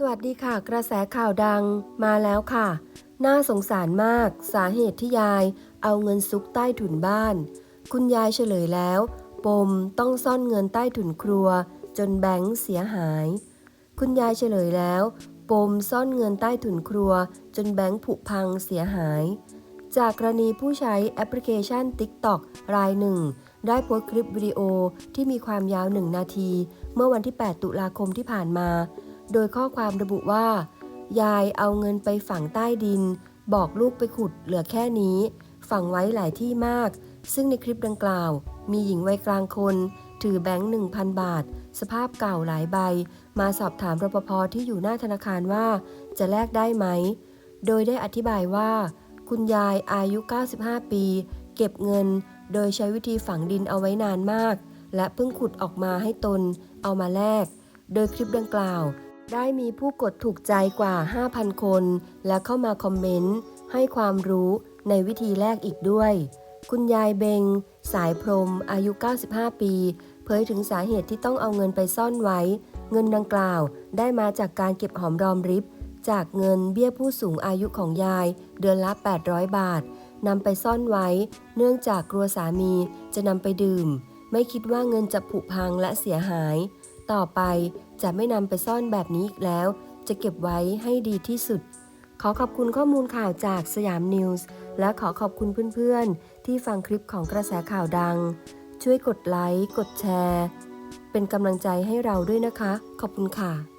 สวัสดีค่ะ กระแสข่าวดังมาแล้วค่ะ น่าสงสารมาก สาเหตุที่ยายเอาเงินซุกใต้ถุนบ้าน คุณยายเฉลยแล้ว ปมต้องซ่อนเงินใต้ถุนครัว จนแบงค์เสียหาย คุณยายเฉลยแล้ว ปมซ่อนเงินใต้ถุนครัว จนแบงค์ผุพังเสียหาย จากกรณีผู้ใช้แอปพลิเคชัน TikTok รายหนึ่ง ได้โพสต์คลิปวิดีโอที่มีความยาวหนึ่งนาที เมื่อวันที่ 8 ตุลาคมที่ผ่านมา โดยข้อความระบุว่า ยายเอาเงินไปฝังใต้ดิน บอกลูกไปขุดเหลือแค่นี้ ฝังไว้หลายที่มาก ซึ่งในคลิปดังกล่าว มีหญิงวัยกลางคน ถือแบงค์ 1,000 บาท สภาพเก่าหลายใบ มาสอบถามรปภที่อยู่หน้าธนาคารว่า จะแลกได้ไหม โดยได้อธิบายว่า คุณยายอายุ 95 ปี เก็บเงิน โดยใช้วิธีฝังดินเอาไว้นานมาก และเพิ่งขุดออกมาให้ตน เอามาแลกโดยคลิปดังกล่าว ได้มีผู้กดถูกใจกว่า 5,000 คน และเข้ามาคอมเมนต์ ให้ความรู้ในวิธีแลกอีกด้วย คุณยายเบง สายพรม อายุ 95 ปี เผยถึงสาเหตุที่ต้องเอาเงินไปซ่อนไว้ เงินดังกล่าวได้มาจากการเก็บหอมรอมริบ จากเงินเบี้ยผู้สูงอายุของยาย เดือนละ 800 บาทนำไปซ่อนไว้ เนื่องจากกลัวสามีจะนำไปดื่ม ไม่คิดว่าเงินจะผุพังและเสียหาย ต่อไปจะไม่นำไปซ่อนแบบนี้อีกแล้ว จะเก็บไว้ให้ดีที่สุด ขอขอบคุณข้อมูลข่าวจากสยามนิวส์และขอขอบคุณเพื่อนๆ ที่ฟังคลิปของกระแสข่าวดัง ช่วยกดไลค์ กดแชร์ เป็นกำลังใจให้เราด้วยนะคะ ขอบคุณค่ะ